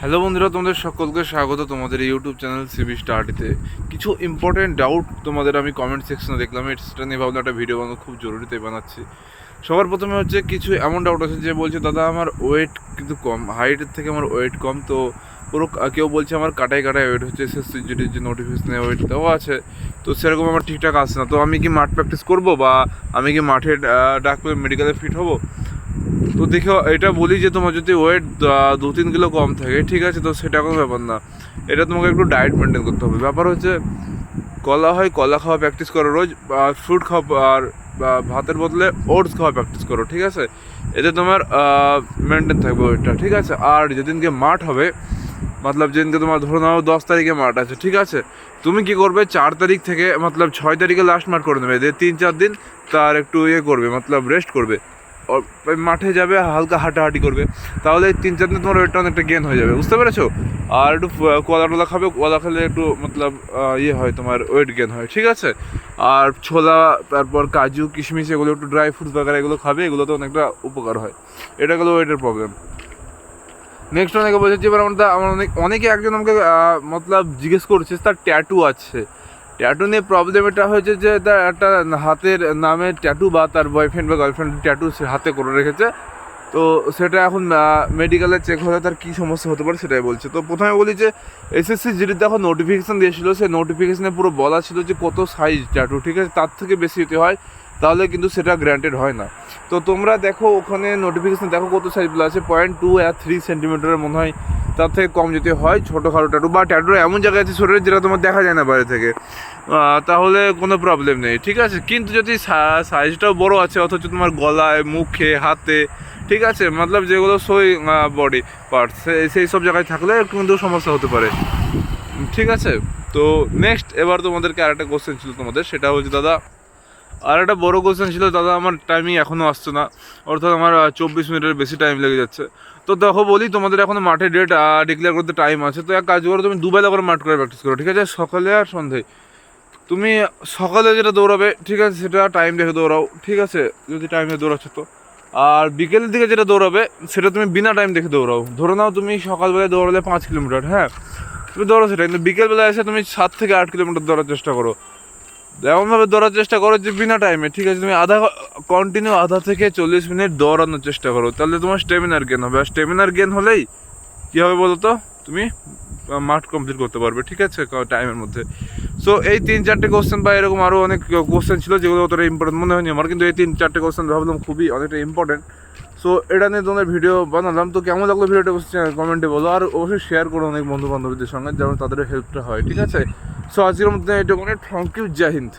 Hello বন্ধুরা, তোমাদের সকলকে স্বাগত। তোমাদের ইউটিউব চ্যানেল সিবি স্টার্টিতে কিছু ইম্পর্টেন্ট ডাউট তোমাদের আমি কমেন্ট সেকশনে দেখলাম। এটা নিয়ে ভাবলাম একটা ভিডিও বানানো খুব জরুরি তাই বানাচ্ছি। সবার প্রথমে হচ্ছে কিছু এমন ডাউট আছে যে বলছে, দাদা, আমার ওয়েট কিন্তু কম। হাইটের থেকে আমার ওয়েট কম। তো পুরো কেউ বলছে, আমার কাটায় কাটায় ওয়েট হচ্ছে। এসএসসি জিডির যে নোটিফিকেশনে ওয়েট দেওয়া আছে। তো সেরকম আমার ঠিকঠাক আসছে না। তো আমি কি মাঠ প্র্যাকটিস করব বা আমি কি মাঠে ডাক্তার মেডিকেলে ফিট হব? তো দেখো, এটা বলি যে তোমার যদি ওয়েট দু তিন কিলো কম থাকে, ঠিক আছে, তো সেটা কোনো ব্যাপার না। এটা তোমাকে একটু ডায়েট মেনটেন করতে হবে। ব্যাপার হচ্ছে, কলা হয়, কলা খাওয়া প্র্যাকটিস করো রোজ ফ্রুট খাও, আর ভাতের বদলে ওটস খাওয়া প্র্যাকটিস করো, ঠিক আছে? এতে তোমার মেনটেন থাকবে ওয়েটটা ঠিক আছে? আর যেদিনকে মাঠ হবে, মতলব যেদিনকে তোমার ধরো নাও দশ তারিখে মাঠ আছে, ঠিক আছে? তুমি কি করবে, চার তারিখ থেকে, মতলব ছয় তারিখে লাস্ট মাঠ করে নেবে। তিন, চার দিন তার একটু ইয়ে করবে, মতলব রেস্ট করবে। মাঠে যাবে, হালকা হাঁটাহাঁটি করবে। তাহলে তিন চার দিন তোমার ওয়েটটা অনেকটা গেন হয়ে যাবে, বুঝতে পেরেছ? আর একটু কলা টলা খাবে কলা খেলে একটু মতলব ইয়ে হয় তোমার, ওয়েট গেন হয়, ঠিক আছে? আর ছোলা, তারপর কাজু, কিশমিশ, এগুলো একটু ড্রাই ফ্রুটস বাগার এগুলো খাবে এগুলোতে অনেকটা উপকার হয়। এটা গেলো ওয়েটের প্রবলেম নেক্সট অনেকে বলছে যে, এবার আমার অনেক, অনেকে একজন আমাকে মতলব জিজ্ঞেস করছে, তার ট্যাটু আছে? ট্যাটু নিয়ে প্রবলেম এটা হয়েছে যে তার একটা হাতের নামে ট্যাটু বা তার বয়ফ্রেন্ড বা গার্লফ্রেন্ড ট্যাটু সে হাতে করে রেখেছে। তো সেটা এখন মেডিকেলে চেক হলে তার কী সমস্যা হতে পারে সেটাই বলছে। তো প্রথমে বলি যে এসএসসি জিডিতে এখন নোটিফিকেশান দিয়েছিলো। সেই নোটিফিকেশানে পুরো বলা ছিল যে কত সাইজ ট্যাটু ঠিক আছে? তার থেকে বেশি হতে হয়। তাহলে কিন্তু সেটা গ্র্যান্টেড হয় না। তো তোমরা দেখো ওখানে নোটিফিকেশান দেখো কত সাইজগুলো আছে পয়েন্ট টু আর থ্রি সেন্টিমিটারের মনে হয় তার থেকে কম যদি হয় ছোটোখাটো ট্যাটু বা ট্যাটু এমন জায়গায় আছে শরীরে যেটা তোমার দেখা যায় না বাইরে থেকে। তাহলে কোনো প্রবলেম নেই, ঠিক আছে? কিন্তু যদি সাইজটাও বড় আছে, অথচ তোমার গলায়, মুখে, হাতে, ঠিক আছে? মতলব যেগুলো সই বডি পার্টস সেই সব জায়গায় থাকলে কিন্তু সমস্যা হতে পারে। ঠিক আছে? তো নেক্সট এবার তোমাদেরকে আরেকটা কোশ্চেন ছিল তোমাদের, সেটা হচ্ছে, দাদা আর একটা বড় কোশ্চেন ছিল, দাদা আমার টাইমিং এখনও আসছে না। অর্থাৎ আমার চব্বিশ মিনিটের বেশি টাইম লেগে যাচ্ছে। তো দেখো বলি, তোমাদের এখন মাঠে ডেট ডিক্লেয়ার করতে টাইম আছে। তো এক কাজ করো, তুমি দুবেলা করে মাঠ করে প্র্যাকটিস করো, ঠিক আছে? সকালে আর সন্ধ্যায় তুমি সকালে যেটা দৌড়াবে, ঠিক আছে, সেটা টাইম দেখে দৌড়াও, ঠিক আছে? যদি টাইমে দৌড়াচ্ছ তো। আর বিকেলের দিকে যেটা দৌড়াবে, সেটা তুমি বিনা টাইম দেখে দৌড়াও। ধরে নাও তুমি সকালবেলায় দৌড়ালে পাঁচ কিলোমিটার হ্যাঁ? তুমি দৌড়ো সেটা, কিন্তু বিকেলবেলায় এসে তুমি সাত থেকে আট কিলোমিটার দৌড়ার চেষ্টা করো। এমনভাবে দৌড়ার চেষ্টা করো যে বিনা টাইমে ঠিক আছে? তুমি আধা কন্টিনিউ আধা থেকে চল্লিশ মিনিট দৌড়ানোর চেষ্টা করো। তাহলে তোমার স্টেমিনার গেন হবে। আর স্টেমিনার গেন হলেই কী হবে বলো তো? তুমি মাঠ কমপ্লিট করতে পারবে, ঠিক আছে? টাইমের মধ্যে। সো এই তিন, চারটে কোশ্চেন বা এরকম আরও অনেক কোশ্চেন ছিল যেগুলো অতটা ইম্পর্টেন্ট মনে হয়নি আমার, কিন্তু এই তিন, চারটে কোশ্চেন ভাবলাম খুবই অনেকটা ইম্পর্টেন্ট সো এটা নিয়ে তোমাদের ভিডিও বানালাম। তো কেমন লাগল ভিডিওটা কমেন্টে বলো। আর অবশ্যই শেয়ার করো অনেক বন্ধু বান্ধবীদের সঙ্গে যেমন তাদের হেল্পটা হয়, ঠিক আছে? সো আজকের মধ্যে এটুকুনি থ্যাংক ইউ জয় হিন্দ